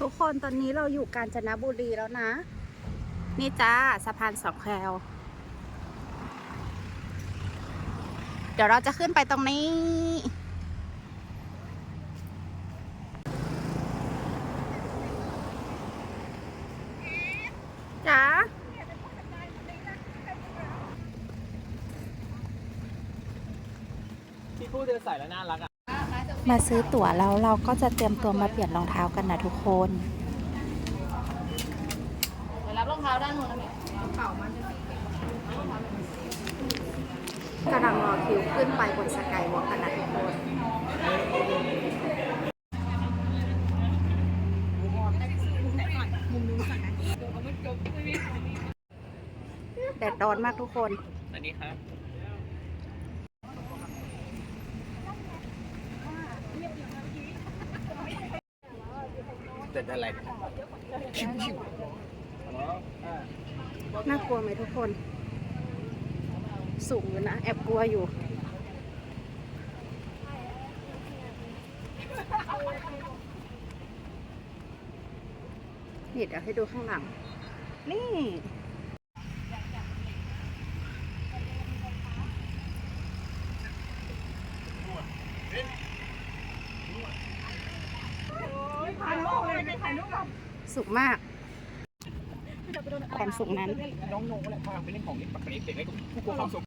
ทุกคนตอนนี้เราอยู่กาญจนบุรีแล้วนะ นี่จ้าสะพานสองแควเดี๋ยวเราจะขึ้นไปตรงนี้ จ้าที่พูดจะใส่แล้วน่ารักอะ มาซื้อตั๋วแล้วเราก็จะเตรียมตัวมาเปลี่ยนรองเท้ากันนะทุกคนรับรองเท้าด้านนู้นนะพี่เป่ามันกำลังรอคิวขึ้นไปบนสกายวอล์กกันนะทุกคนแดดร้อนมากทุกคนอันนี้ครับ แต่อะไรน่ากลัวไหมทุกคน สูงอยู่นะ แอบกลัวอยู่ นี่เดี๋ยวให้ดูข้างหลัง นี่ สุขมาก ความสุขนั้น น้องโน้แหละพาไปเล่นของเล่นปากเด็กเด็กเล็กผู้กลัวความสุข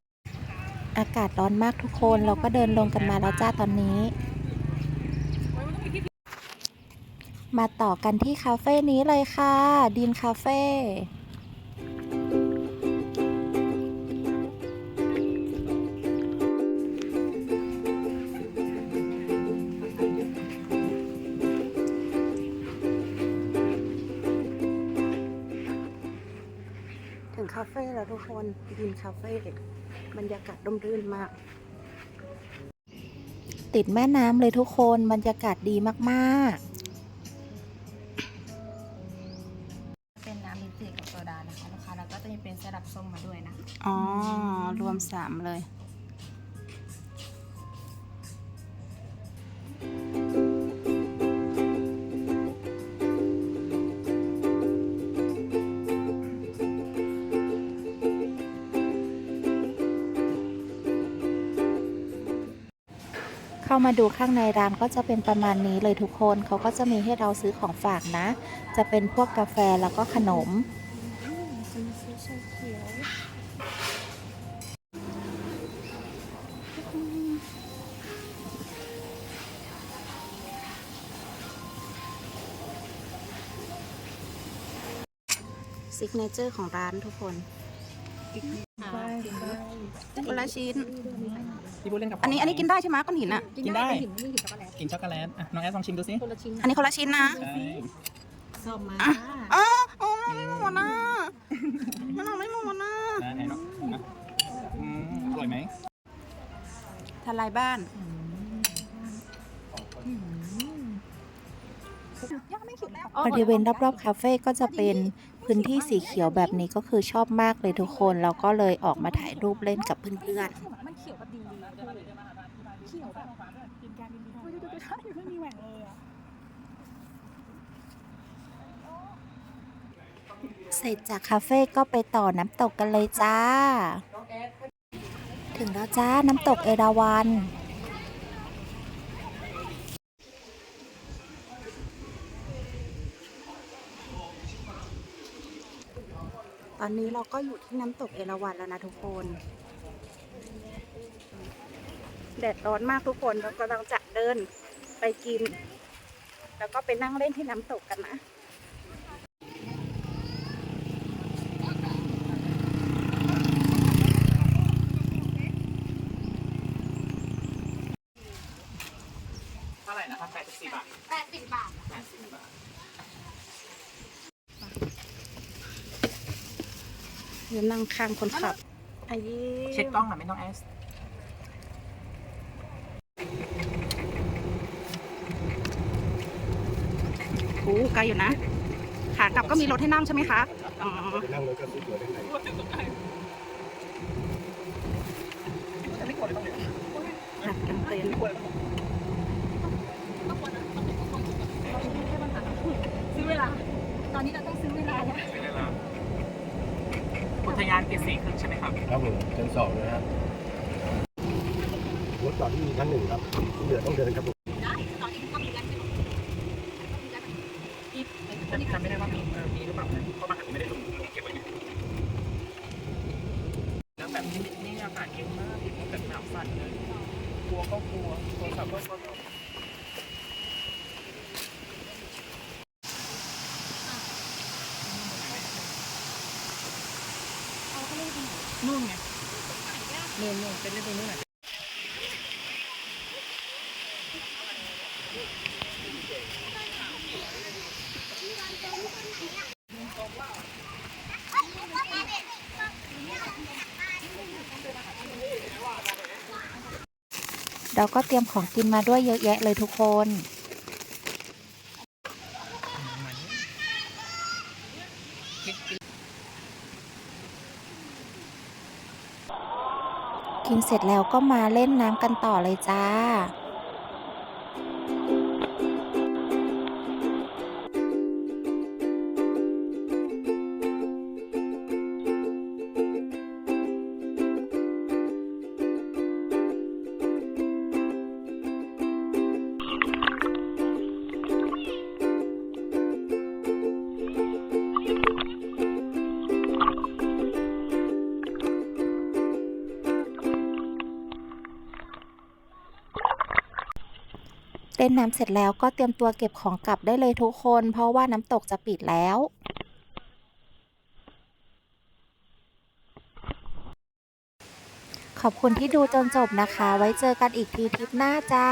อากาศร้อนมากทุกคนเราก็เดินลงกันมาแล้วจ้าตอนนี้ มาต่อกันที่คาเฟ่นี้เลยค่ะ ดีนคาเฟ่ ถึงคาเฟ่แล้วทุกคนดีนคาเฟ่บรรยากาศร่มรื่นมาก ติดแม่น้ำเลยทุกคนบรรยากาศดีมากเป็นน้ำลิ้นจี่กับโซดานะคะลูกค้าแล้วก็จะมีเป็นสลับส้มมาด้วยนะๆอ๋อ รวมสามเลย เข้ามาดูข้างในร้านก็จะเป็นประมาณนี้เลยทุกคนเขาก็จะมีให้เราซื้อของฝากนะ จะเป็นพวกกาแฟแล้วก็ขนม ซิกเนเจอร์ของร้านทุกคนคนละชิ้น ที่พูดเล่นกับอันนี้อันนี้กินได้ใช่ไหมก้อนหินอะ กินได้กินช็อกโกแลตอะน้องแอสลองชิมดูสิอันนี้คนละชิ้นนะใช่ส้มมาอ๋ออ๋อไม่หมดนะมันเอาไม่หมดนะได้ไหนเนาะอะอืมอร่อยไหมทลายบ้านบริเวณรอบๆ คาเฟ่ก็จะเป็นพื้นที่สีเขียวแบบนี้ก็คือชอบมากเลยทุกคนแล้วก็เลยออกมาถ่ายรูปเล่นกับเพื่อนมันเขียวแบบดีเขียวแบบ กินการกินดีดูดูดูดูไม่มีแหว่งเลยอะเสร็จจากคาเฟ่ก็ไปต่อน้ำตกกันเลยจ้า ถึงแล้วจ้าน้ำตกเอราวันตอนนี้เราก็อยู่ที่น้ำตกเอราวัณแล้วนะทุกคน แดดร้อนมากทุกคนเรากำลังจะเดินไปกิน แล้วก็ไปนั่งเล่นที่น้ำตกกันนะเท่าไหร่นะครับแปดสิบบาทแปดสิบบาทแปดสิบบาท ยืนนั่งข้างคนขับไอ้ยี่เช็คกล้องหน่อยไม่ต้องแอส ไกลอยู่นะขากลับก็มีรถให้นั่งใช่ไหมคะอ๋อนั่งซื้องหัเซื้อเวลา ตอนนี้เราต้องซื้อเวลาแล้วอุทยานปิดสี่ครึ่งใช่ไหมครับครับผมชั้นสองนะครับรถจอดที่มีทั้งหนึ่งครับที่เหลือต้องเดินครับผม นี้นี่อากเย็นมากติดแต่หนาวสั่นเลยกลัวก็กลัวโทรศัพท์ก็ก็ นู่นไงนู่นนู่นเป็นเรื่องตรงนู้นน่ะ เราก็เตรียมของกินมาด้วยเยอะแยะเลยทุกคน กินเสร็จแล้วก็มาเล่นน้ำกันต่อเลยจ้า ล่นน้ำเสร็จแล้วก็เตรียมตัวเก็บของกลับได้เลยทุกคน เพราะว่าน้ำตกจะปิดแล้วขอบคุณที่ดูจนจบนะคะ ไว้เจอกันอีกทีทริปหน้าจ้า